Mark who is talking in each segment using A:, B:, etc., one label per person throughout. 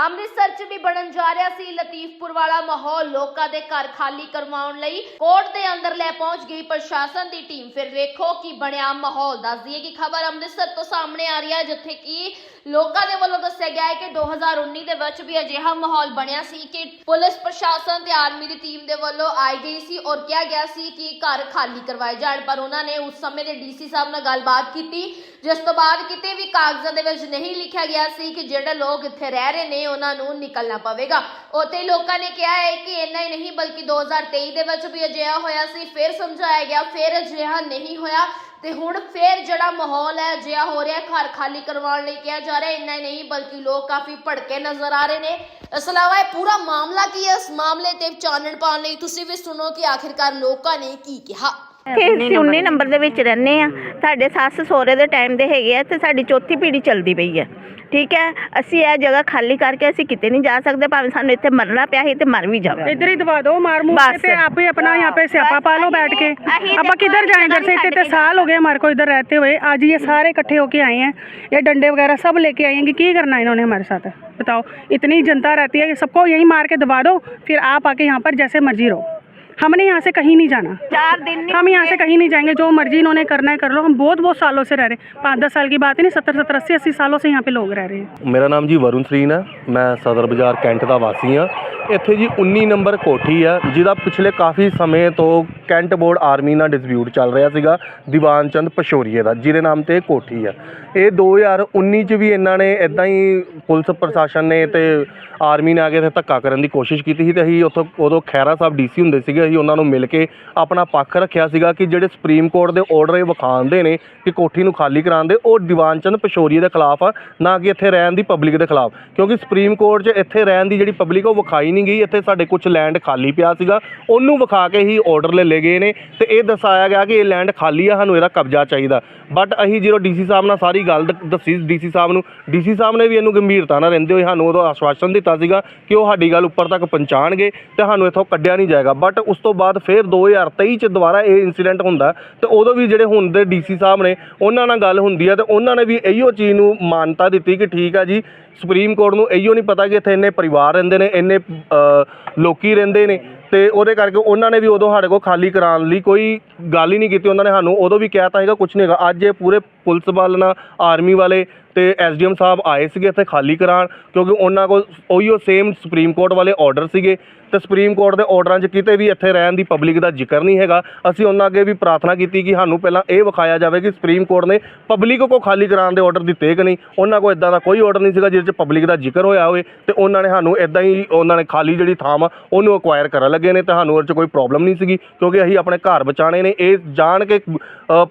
A: ਅੰਮ੍ਰਿਤਸਰ 'ਚ ਵੀ ਬਣਨ ਜਾ ਰਿਹਾ ਸੀ ਲਤੀਫਪੁਰ ਵਾਲਾ ਮਾਹੌਲ। ਲੋਕਾਂ ਦੇ ਘਰ ਖਾਲੀ ਕਰਵਾਉਣ ਲਈ ਕੋਰਟ ਦੇ ਅੰਦਰ ਲੈ ਪਹੁੰਚ ਗਈ ਪ੍ਰਸ਼ਾਸਨ ਦੀ ਟੀਮ। ਫਿਰ ਵੇਖੋ ਕੀ ਬਣਿਆ ਮਾਹੌਲ। ਦੱਸਦੀ ਦਈਏ ਕਿ ਖਬਰ ਅੰਮ੍ਰਿਤਸਰ ਤੋਂ ਸਾਹਮਣੇ ਆ ਰਹੀ ਹੈ, ਜਿੱਥੇ ਕਿ ਲੋਕਾਂ ਦੇ ਵੱਲੋਂ ਦੱਸਿਆ ਗਿਆ ਹੈ ਕਿ 2019 ਦੇ ਵਿੱਚ ਵੀ ਅਜਿਹਾ ਮਾਹੌਲ ਬਣਿਆ ਸੀ ਕਿ ਪੁਲਿਸ ਪ੍ਰਸ਼ਾਸਨ ਤੇ ਆਰਮੀ ਦੀ ਟੀਮ ਦੇ ਵੱਲੋਂ ਆਈ ਗਈ ਸੀ ਔਰ ਕਿਹਾ ਗਿਆ ਸੀ ਕਿ ਘਰ ਖਾਲੀ ਕਰਵਾਏ ਜਾਣ, ਪਰ ਉਹਨਾਂ ਨੇ ਉਸ ਸਮੇਂ ਦੇ ਡੀਸੀ ਸਾਹਿਬ ਨਾਲ ਗੱਲਬਾਤ ਕੀਤੀ, ਜਿਸ ਤੋਂ ਬਾਅਦ ਕਿਤੇ ਵੀ ਕਾਗਜ਼ਾਂ ਦੇ ਵਿੱਚ ਨਹੀਂ ਲਿਖਿਆ ਗਿਆ ਸੀ ਕਿ ਜਿਹੜੇ ਲੋਕ ਇੱਥੇ ਰਹਿ ਰਹੇ ਨੇ, ਉਹਨਾਂ ਨੂੰ ਨਿਕਲਣਾ ਪਵੇਗਾ। ਉੱਥੇ ਲੋਕਾਂ ਨੇ ਕਿਹਾ ਹੈ ਕਿ ਇੰਨਾ ਹੀ ਨਹੀਂ, ਬਲਕਿ 2023 ਦੇ ਵਿੱਚ ਵੀ ਅਜਿਹਾ ਹੋਇਆ ਸੀ, ਫਿਰ ਸਮਝਾਇਆ ਗਿਆ, ਫਿਰ ਅਜਿਹਾ ਨਹੀਂ ਹੋਇਆ ਤੇ ਹੁਣ ਫੇਰ ਜਿਹੜਾ ਮਾਹੌਲ ਹੈ, ਅਜਿਹਾ ਹੋ ਰਿਹਾ, ਘਰ ਖਾਲੀ ਕਰਵਾਉਣ ਲਈ ਕਿਹਾ ਜਾ ਰਿਹਾ, ਇੰਨਾ ਹੀ ਨਹੀਂ, ਬਲਕਿ ਲੋਕ ਕਾਫੀ ਭੜਕੇ ਨਜ਼ਰ ਆ ਰਹੇ ਨੇ। ਇਸ ਇਲਾਵਾ ਇਹ ਪੂਰਾ ਮਾਮਲਾ ਕੀ ਹੈ? ਇਸ ਮਾਮਲੇ ਤੇ ਚਾਨਣ ਪਾਉਣ ਲਈ ਤੁਸੀਂ ਵੀ ਸੁਣੋ ਕਿ ਆਖਿਰਕਾਰ ਲੋਕਾਂ ਨੇ ਕੀ ਕਿਹਾ।
B: ਕਿ ਅਸੀਂ 19 ਨੰਬਰ ਦੇ ਵਿੱਚ ਰਹਿੰਦੇ ਆ ਸਾਡੇ ਸੱਸ ਸਹੁਰੇ ਦੇ ਟਾਈਮ ਦੇ ਹੈਗੇ ਆ ਤੇ ਸਾਡੀ ਚੌਥੀ ਪੀੜ੍ਹੀ ਚੱਲਦੀ ਪਈ ਹੈ ਠੀਕ ਹੈ ਅਸੀਂ ਇਹ ਜਗ੍ਹਾ ਖਾਲੀ ਕਰਕੇ ਅਸੀਂ ਕਿਤੇ ਨਹੀਂ ਜਾ ਸਕਦੇ ਭਾਵੇਂ ਸਾਨੂੰ ਇੱਥੇ ਮਰਨਾ ਪਿਆ ਸੀ ਤੇ ਮਰ ਵੀ ਜਾਵਾਂਗੇ
C: इधर ही दबा दो मार मुंह
B: बस।
C: पे आप ही अपना यहाँ पे स्यापा पालो बैठ के
B: अही
C: अब
B: देखो,
C: किधर जाएं इधर से
B: इधर
C: इतने
B: ही
C: साल हो गए हमारे को इधर रहते हुए आज ये सारे इकट्ठे होके आए हैं ये डंडे वगैरह सब लेके आए हैं कि की करना है इन्होंने हमारे साथ बताओ इतनी जनता रहती है कि सबको यहीं मार के दबा दो फिर आप आके यहाँ पर जैसे मर्जी रहो हमने यहाँ से कहीं नहीं जाना।
B: चार दिन
C: हम यहाँ से कहीं नहीं जाएँगे जो मर्ज़ी इन्होंने करना है कर लो। हम बहुत बहुत सालों से रह रहे हैं। पाँच दस साल की बात ही नहीं सत्तर सत्तर अस्सी अस्सी सालों से यहाँ पे लोग रह रहे हैं।
D: मेरा नाम जी वरुण सरीन है। मैं सदर बाज़ार कैंट का वासी हाँ। ਇੱਥੇ ਜੀ 19 ਨੰਬਰ ਕੋਠੀ ਆ, ਜਿਹਦਾ ਪਿਛਲੇ ਕਾਫੀ ਸਮੇਂ ਤੋਂ ਕੈਂਟ ਬੋਰਡ ਆਰਮੀ ਨਾਲ ਡਿਸਪਿਊਟ ਚੱਲ ਰਿਹਾ ਸੀਗਾ ਦੀਵਾਨ ਚੰਦ ਪਸ਼ੋਰੀਏ ਦਾ, ਜਿਹਦੇ ਨਾਮ ਤੇ ਇਹ ਕੋਠੀ ਆ। ਇਹ 2019 ਚ ਵੀ ਇਹਨਾਂ ਨੇ ਇਦਾਂ ਹੀ ਪੁਲਿਸ ਪ੍ਰਸ਼ਾਸਨ ਨੇ ਤੇ ਆਰਮੀ ਨੇ ਆ ਕੇ ਇੱਥੇ ਧੱਕਾ ਕਰਨ ਦੀ ਕੋਸ਼ਿਸ਼ ਕੀਤੀ ਸੀ ਤੇ ਅਸੀਂ ਉੱਥੋਂ, ਉਦੋਂ ਖੈਰਾ ਸਾਹਿਬ ਡੀਸੀ ਹੁੰਦੇ ਸੀਗੇ, ਅਸੀਂ ਉਹਨਾਂ ਨੂੰ ਮਿਲ ਕੇ ਆਪਣਾ ਪੱਖ ਰੱਖਿਆ ਸੀਗਾ ਕਿ ਜਿਹੜੇ ਸੁਪਰੀਮ ਕੋਰਟ ਦੇ ਆਰਡਰ ਇਹ ਵਿਖਾਉਂਦੇ ਨੇ ਕਿ ਕੋਠੀ ਨੂੰ ਖਾਲੀ ਕਰਾਉਣ ਦੇ, ਉਹ ਦੀਵਾਨ ਚੰਦ ਪਸ਼ੋਰੀਏ ਦੇ ਖਿਲਾਫ ਆ, ਨਾ ਕਿ ਇੱਥੇ ਰਹਿਣ ਦੀ ਪਬਲਿਕ ਦੇ ਖਿਲਾਫ। ਕਿਉਂਕਿ ਸੁਪਰੀਮ ਕੋਰਟ 'ਚ ਇੱਥੇ ਰਹਿਣ ਦੀ ਜਿਹੜੀ ਪਬਲਿਕ ਉਹ ਵਿਖਾਈ ਨਹੀਂ ਗਈ, ਇੱਥੇ ਸਾਡੇ ਕੁਝ ਲੈਂਡ ਖਾਲੀ ਪਿਆ ਸੀਗਾ। ਉਹਨੂੰ ਵਿਖਾ ਕੇ ਹੀ ਆਰਡਰ ਲੈ ਲਏ ਗਏ ਨੇ ਤੇ ਇਹ ਦਰਸਾਇਆ ਗਿਆ ਕਿ ਇਹ ਲੈਂਡ ਖਾਲੀ ਆ, ਸਾਨੂੰ ਇਹਦਾ ਕਬਜ਼ਾ ਚਾਹੀਦਾ। ਬਟ ਅਸੀਂ ਜਦੋਂ ਡੀਸੀ ਸਾਹਿਬ ਨਾਲ ਸਾਰੀ ਗੱਲ ਦ- ਦੱਸੀ ਡੀਸੀ ਸਾਹਿਬ ਨੂੰ ਡੀਸੀ ਸਾਹਿਬ ਨੇ ਵੀ ਇਹਨੂੰ ਗੰਭੀਰਤਾ ਨਾਲ ਰਹਿੰਦੇ ਹੋਏ ਸਾਨੂੰ ਉਦੋਂ ਆਸ਼ਵਾਸਨ ਦਿੱਤਾ ਸੀਗਾ ਕਿ ਉਹ ਸਾਡੀ ਗੱਲ ਉੱਪਰ ਤੱਕ ਪਹੁੰਚਾਣਗੇ ਤੇ ਸਾਨੂੰ ਇੱਥੋਂ ਕੱਢਿਆ ਨਹੀਂ ਜਾਏਗਾ। ਬਟ ਉਸ ਤੋਂ ਬਾਅਦ ਫਿਰ 2023 ਚ ਦੁਬਾਰਾ ਇਹ ਇਨਸੀਡੈਂਟ ਹੁੰਦਾ ਤੇ ਉਦੋਂ ਵੀ ਜਿਹੜੇ ਹੁਣ ਦੇ ਡੀਸੀ ਸਾਹਿਬ ਨੇ, ਉਹਨਾਂ ਨਾਲ ਗੱਲ ਹੁੰਦੀ ਹੈ ਤੇ ਉਹਨਾਂ ਨੇ ਵੀ ਇਹੀਓ ਚੀਜ਼ ਨੂੰ ਮਾਨਤਾ ਦਿੱਤੀ ਕਿ ਠੀਕ ਆ ਜੀ ਸੁਪਰੀਮ ਕੋਰਟ ਨੂੰ ਇਹੀਓ ਨਹੀਂ ਪਤਾ ਕਿ ਇੱਥੇ ਇੰਨੇ ਪਰਿਵਾਰ ਰਹਿੰਦੇ ਨੇ ਇੰਨੇ ਅ, ਲੋਕੀ ਰਹਿੰਦੇ ਨੇ ਤੇ ਉਹਦੇ ਕਰਕੇ ਉਹਨਾਂ ਨੇ ਵੀ ਉਦੋਂ ਸਾਡੇ ਕੋਲ ਖਾਲੀ ਕਰਾਉਣ ਲਈ ਕੋਈ ਗੱਲ ਹੀ ਨਹੀਂ ਕੀਤੀ ਉਹਨਾਂ ਨੇ ਸਾਨੂੰ ਉਦੋਂ ਵੀ ਕਹਿਤਾ ਹੈਗਾ ਕੁਝ ਨਹੀਂ ਹੈਗਾ। ਅੱਜ ਇਹ ਪੂਰੇ ਪੁਲਿਸ ਬਲ ਨਾਲ ਆਰਮੀ ਵਾਲੇ ਤੇ ਐਸਡੀਐਮ ਸਾਹਿਬ ਆਏ ਸੀਗੇ ਇੱਥੇ ਖਾਲੀ ਕਰਾਉਣ, ਕਿਉਂਕਿ ਉਹਨਾਂ ਕੋਲ ਉਹੀਓ ਸੇਮ ਸੁਪਰੀਮ ਕੋਰਟ ਵਾਲੇ ਆਰਡਰ ਸੀਗੇ। ਤੇ ਸੁਪਰੀਮ ਕੋਰਟ ਦੇ ਆਰਡਰਾਂ 'ਚ ਕਿਤੇ ਵੀ ਇੱਥੇ ਰਹਿਣ ਦੀ ਪਬਲਿਕ ਦਾ ਜ਼ਿਕਰ ਨਹੀਂ ਹੈਗਾ। ਅਸੀਂ ਉਹਨਾਂ ਅੱਗੇ ਵੀ ਪ੍ਰਾਰਥਨਾ ਕੀਤੀ ਕਿ ਸਾਨੂੰ ਪਹਿਲਾਂ ਇਹ ਵਿਖਾਇਆ ਜਾਵੇ ਕਿ ਸੁਪਰੀਮ ਕੋਰਟ ਨੇ ਪਬਲਿਕ ਕੋ ਖਾਲੀ ਕਰਾਉਣ ਦੇ ਆਰਡਰ ਦਿੱਤੇ ਕਿ ਨਹੀਂ। ਉਹਨਾਂ ਕੋਲ ਇਦਾਂ ਦਾ ਕੋਈ ਆਰਡਰ ਨਹੀਂ ਸੀਗਾ ਜਿਹਦੇ 'ਚ ਪਬਲਿਕ ਦਾ ਜ਼ਿਕਰ ਹੋਇਆ ਹੋਵੇ। ਤੇ ਉਹਨਾਂ ਨੇ ਸਾਨੂੰ ਇਦਾਂ ਹੀ ਉਹਨਾਂ ਨੇ ਖਾਲੀ ਜਿਹੜੀ ਥਾਂ ਵਾ ਉਹਨੂੰ ਅਕਵਾਇਰ ਕਰਨ ਲੱਗੇ ਨੇ ਤੇ ਸਾਨੂੰ ਉਹਦੇ 'ਚ ਕੋਈ ਪ੍ਰੋਬਲਮ ਨਹੀਂ ਸੀਗੀ। ਕਿਉਂਕਿ ਅਸੀਂ ਆਪਣੇ ਘਰ ਬਚਾਣੇ ਨੇ। ਇਹ ਜਾਣ ਕੇ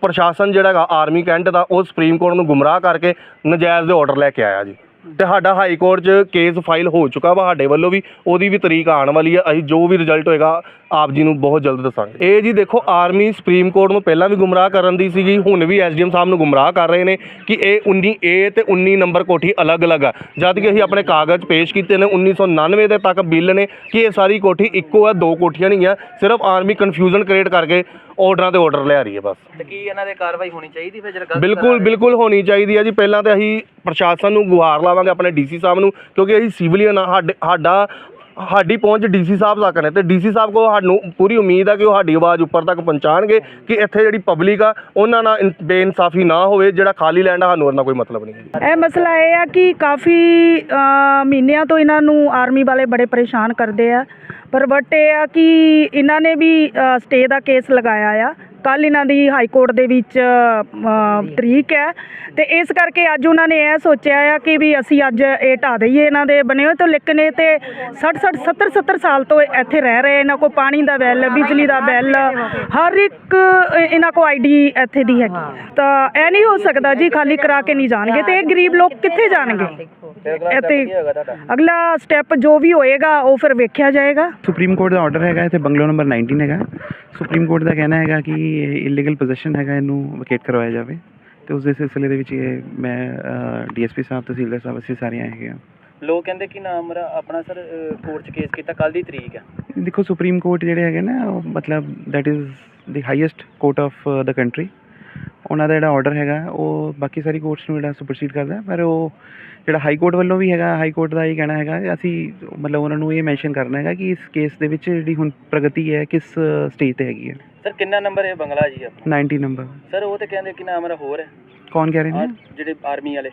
D: ਪ੍ਰਸ਼ਾਸਨ ਜਿਹੜਾ ਹੈਗਾ ਆਰਮੀ ਕੈਂਟ ਦਾ, ਉਹ ਸੁਪਰੀਮ ਕੋਰਟ ਨੂੰ ਗੁੰਮਰਾਹ ਕਰਕੇ ਨਜਾਇਜ਼ ਦੇ ਆਰਡਰ ਲੈ ਕੇ ਆਇਆ ਜੀ। ਤੇ ਸਾਡਾ ਹਾਈ ਕੋਰਟ 'ਚ ਕੇਸ ਫਾਈਲ ਹੋ ਚੁੱਕਾ ਵਾ ਸਾਡੇ ਵੱਲੋਂ ਵੀ, ਉਹਦੀ ਵੀ ਤਰੀਕ ਆਉਣ ਵਾਲੀ ਹੈ ਅਸੀਂ ਜੋ ਵੀ ਰਿਜ਼ਲਟ ਹੋਏਗਾ, ਆਪ ਜੀ ਨੂੰ ਬਹੁਤ ਜਲਦ ਦੱਸਾਂਗੇ। ਇਹ ਜੀ ਦੇਖੋ ਆਰਮੀ ਸੁਪਰੀਮ ਕੋਰਟ ਨੂੰ ਪਹਿਲਾਂ ਵੀ ਗੁੰਮਰਾਹ ਕਰਨ ਦੀ ਸੀਗੀ, ਹੁਣ ਵੀ ਐਸਡੀਐਮ ਸਾਹਿਬ ਨੂੰ ਗੁੰਮਰਾਹ ਕਰ ਰਹੇ ਨੇ ਕਿ ਇਹ 19 ਏ ਤੇ 19 ਨੰਬਰ ਕੋਠੀ ਅਲੱਗ-ਅਲੱਗ ਆ। ਜਦ ਕਿ ਅਸੀਂ ਆਪਣੇ ਕਾਗਜ਼ ਪੇਸ਼ ਕੀਤੇ ਨੇ 1999 ਦੇ ਤੱਕ ਬਿੱਲ ਨੇ ਕਿ ਇਹ ਸਾਰੀ ਕੋਠੀ ਇੱਕੋ ਆ, ਦੋ ਕੋਠੀਆਂ ਨਹੀਂ ਆ। ਸਿਰਫ ਆਰਮੀ ਕਨਫਿਊਜ਼ਨ ਕ੍ਰੀਏਟ ਕਰਕੇ ਆਰਡਰਾਂ ਤੇ ਆਰਡਰ ਲਿਆ ਰਹੀ ਹੈ ਬਸ।
E: ਤੇ ਕੀ ਇਹਨਾਂ ਦੇ ਕਾਰਵਾਈ ਹੋਣੀ ਚਾਹੀਦੀ ਫਿਰ ਜਿਹੜਾ ਗਲਤ
D: ਬਿਲਕੁਲ ਬਿਲਕੁਲ ਹੋਣੀ ਚਾਹੀਦੀ ਹੈ ਜੀ। ਪਹਿਲਾਂ ਤਾਂ ਅਸੀਂ ਪ੍ਰਸ਼ਾਸਨ ਨੂੰ ਗੁਹਾਰ ਲਾਵਾਂਗੇ ਆਪਣੇ ਡੀਸੀ ਸਾਹਿਬ ਨੂੰ ਕਿਉਂਕਿ ਅਸੀਂ ਸਿਵਲੀਅਨ ਆ ਸਾਡੇ ਸਾਡੀ ਪਹੁੰਚ ਡੀਸੀ ਸਾਹਿਬ ਤੱਕ ਨੇ ਤੇ ਡੀਸੀ ਸਾਹਿਬ ਕੋ ਸਾਨੂੰ ਪੂਰੀ ਉਮੀਦ ਆ ਕਿ ਉਹ ਸਾਡੀ ਆਵਾਜ਼ ਉੱਪਰ ਤੱਕ ਪਹੁੰਚਾਣਗੇ ਕਿ ਇੱਥੇ ਜਿਹੜੀ ਪਬਲਿਕ ਆ, ਉਹਨਾਂ ਨਾਲ ਇਨ- ਬੇਇਨਸਾਫੀ ਨਾ ਹੋਵੇ, ਜਿਹੜਾ ਖਾਲੀ ਲੈਂਡ ਆ, ਸਾਨੂੰ ਉਹਨਾਂ ਕੋਈ ਮਤਲਬ ਨਹੀਂ
C: ਇਹ ਮਸਲਾ ਇਹ ਆ ਕਿ ਕਾਫੀ ਮਹੀਨਿਆਂ ਤੋਂ ਇਹਨਾਂ ਨੂੰ ਆਰਮੀ ਵਾਲੇ ਬੜੇ ਪਰੇਸ਼ਾਨ ਕਰਦੇ ਆ। ਪਰ ਬਟ ਇਹ ਆ ਕਿ ਇਹਨਾਂ ਨੇ ਵੀ ਸਟੇ ਦਾ ਕੇਸ ਲਗਾਇਆ ਆ। ਕੱਲ ਇਹਨਾਂ ਦੀ ਹਾਈ ਕੋਰਟ ਦੇ ਵਿੱਚ ਤਰੀਕ ਹੈ। ਤੇ ਇਸ ਕਰਕੇ ਅੱਜ ਉਹਨਾਂ ਨੇ ਇਹ ਸੋਚਿਆ ਆ ਕਿ ਵੀ ਅਸੀਂ ਅੱਜ ਇਹ ਢਾ ਦਈਏ ਇਹਨਾਂ ਦੇ ਬਣੇ ਹੋਏ ਤੋਂ ਲੇਕਿਨ ਇਹ ਤੇ 60 60 70 70 ਸਾਲ ਤੋਂ ਇੱਥੇ ਰਹਿ ਰਹੇ ਇਹਨਾਂ ਕੋਲ ਪਾਣੀ ਦਾ ਬਿੱਲ ਬਿਜਲੀ ਦਾ ਬਿੱਲ ਹਰ ਇੱਕ ਅ, ਇਹਨਾਂ ਕੋ ਆਈਡੀ ਇੱਥੇ ਦੀ ਹੈਗੀ। ਤਾਂ ਇਹ ਨਹੀਂ ਹੋ ਸਕਦਾ ਜੀ ਖਾਲੀ ਕਰਾ ਕੇ ਨਹੀਂ ਜਾਣਗੇ ਤੇ ਇਹ ਗਰੀਬ ਲੋਕ ਕਿੱਥੇ ਜਾਣਗੇ? ਇੱਥੇ ਅਗਲਾ ਸਟੈਪ ਜੋ ਵੀ ਹੋਏਗਾ ਉਹ ਫਿਰ ਵੇਖਿਆ ਜਾਏਗਾ।
F: ਸੁਪਰੀਮ ਕੋਰਟ ਦਾ ਆਰਡਰ ਹੈਗਾ ਇੱਥੇ ਬੰਗਲੋ ਨੰਬਰ 19 ਹੈਗਾ। ਸੁਪਰੀਮ ਕੋਰਟ ਦਾ ਕਹਿਣਾ ਹੈਗਾ ਕਿ ਇਲੀਗਲ ਪੋਜੀਸ਼ਨ ਹੈਗਾ ਇਹਨੂੰ ਵਕੇਟ ਕਰਵਾਇਆ ਜਾਵੇ। ਤੇ ਉਸ ਦੇ ਸਿਲਸਿਲੇ ਦੇ ਵਿੱਚ ਇਹ ਮੈਂ ਡੀਐਸਪੀ ਸਾਹਿਬ ਤਹਿਸੀਲਦਾਰ ਸਾਹਿਬ ਅਸੀਂ ਸਾਰੇ ਆਏ ਹੈਗੇ ਹਾਂ।
E: ਲੋਕ ਕਹਿੰਦੇ ਕਿ ਨਾ ਮੇਰਾ ਆਪਣਾ ਸਰ ਕੋਰਟ 'ਚ ਕੇਸ ਕੀਤਾ ਕੱਲ ਦੀ ਤਰੀਕ ਹੈ।
F: ਦੇਖੋ ਸੁਪਰੀਮ ਕੋਰਟ ਜਿਹੜੇ ਹੈਗੇ ਨਾ ਉਹ ਮਤਲਬ that is the highest court of the country ਉਹਨਾਂ ਦਾ ਜਿਹੜਾ ਆਰਡਰ ਹੈਗਾ ਉਹ ਬਾਕੀ ਸਾਰੀ ਕੋਰਟਸ ਨੂੰ ਜਿਹੜਾ ਸੁਪਰਸੀਡ ਕਰਦਾ ਪਰ ਉਹ ਜਿਹੜਾ ਹਾਈ ਕੋਰਟ ਵੱਲੋਂ ਵੀ ਹੈਗਾ ਹਾਈ ਕੋਰਟ ਦਾ ਇਹ ਕਹਿਣਾ ਹੈਗਾ ਅਸੀਂ ਮਤਲਬ ਉਹਨਾਂ ਨੂੰ ਇਹ ਮੈਂਸ਼ਨ ਕਰਨਾ ਹੈਗਾ ਕਿ ਇਸ ਕੇਸ ਦੇ ਵਿੱਚ ਜਿਹੜੀ ਹੁਣ ਪ੍ਰਗਤੀ ਹੈ ਕਿਸ ਸਟੇਜ ਤੇ ਹੈਗੀ ਹੈ।
E: ਸਰ ਕਿੰਨਾ ਨੰਬਰ ਹੈ ਬੰਗਲਾ ਜੀ ਆਪਣਾ?
F: 90 ਨੰਬਰ
E: ਸਰ ਉਹ ਤੇ ਕਹਿੰਦੇ ਕਿ ਨਾਮ ਮੇਰਾ ਹੋਰ ਹੈ?
F: ਕੌਣ ਕਹਿ ਰਹੇ ਨੇ?
E: ਜਿਹੜੇ ਆਰਮੀ ਵਾਲੇ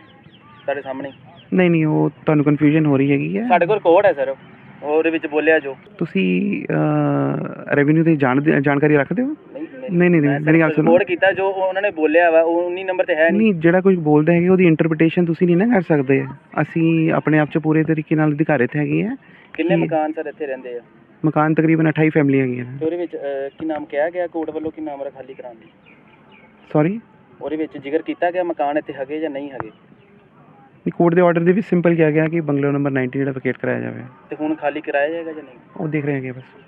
E: ਸਾਡੇ ਸਾਹਮਣੇ।
F: ਨਹੀਂ ਨਹੀਂ ਉਹ ਤੁਹਾਨੂੰ ਕਨਫਿਊਜ਼ਨ ਹੋ ਰਹੀ ਹੈਗੀ ਹੈ।
E: ਸਾਡੇ ਕੋਲ ਕੋਡ ਹੈ ਸਰ ਉਹਦੇ ਵਿੱਚ ਬੋਲਿਆ ਜੋ।
F: ਤੁਸੀਂ ਰੈਵਨਿਊ ਦੀ ਜਾਣ ਜਾਣਕਾਰੀ ਰੱਖਦੇ ਹੋ? ਨਹੀਂ, ਨਹੀਂ, ਨਹੀਂ, ਮੇਰੀ ਗੱਲ ਸੁਣੋ।
E: ਕੋਡ ਕੀਤਾ ਜੋ ਉਹਨਾਂ ਨੇ ਬੋਲਿਆ ਵਾ ਉਹ 19 ਨੰਬਰ ਤੇ ਹੈ ਨਹੀਂ।
F: ਨਹੀਂ ਜਿਹੜਾ ਕੋਈ ਬੋਲਦਾ ਹੈਗਾ ਉਹਦੀ ਇੰਟਰਪ੍ਰੀਟੇਸ਼ਨ ਤੁਸੀਂ ਨਹੀਂ ਨਾ ਕਰ ਸਕਦੇ। ਅਸੀਂ ਆਪਣੇ ਆਪ 'ਚ ਪੂਰੇ ਤਰੀਕੇ ਨਾਲ ਅਧਿਕਾਰਿਤ ਹੈਗੇ ਆ
E: ਕਿੰਨੇ
F: ਕੀ-
E: ਮਕਾਨ ਸਰ ਇੱਥੇ ਰਹਿੰਦੇ ਆ?
F: ਮਕਾਨ ਤਕਰੀਬਨ 28 ਫੈਮਲੀਆਂ ਹੈਗੀਆਂ ਨੇ।
E: ਤੇ ਉਹਦੇ ਵਿੱਚ ਅਹ, ਕੀ ਨਾਮ ਕਿਹਾ ਗਿਆ ਕੋਰਟ ਵੱਲੋਂ ਕਿ ਨਾਮ ਖਾਲੀ ਕਰਾਉਣ ਦੀ?
F: ਸੌਰੀ
E: ਉਹਦੇ ਵਿੱਚ ਜ਼ਿਕਰ ਕੀਤਾ ਗਿਆ ਮਕਾਨ ਇੱਥੇ ਹੈਗੇ ਜਾਂ ਨਹੀਂ ਹੈਗੇ?
F: ਕੋਰਟ ਦੇ ਆਰਡਰ ਦੇ ਵਿੱਚ ਸਿੰਪਲ ਕਿਹਾ ਗਿਆ ਕਿ ਬੰਗਲੋ ਨੰਬਰ 19 ਜਿਹੜਾ ਵਕੇਟ ਕਰਾਇਆ ਜਾਵੇ।
E: ਤੇ ਹੁਣ ਖਾਲੀ ਕਰਾਇਆ ਜਾਏਗਾ ਜਾਂ ਨਹੀਂ?
F: ਉਹ ਦੇਖ ਰਹੇ ਹੈਗੇ ਬਸ।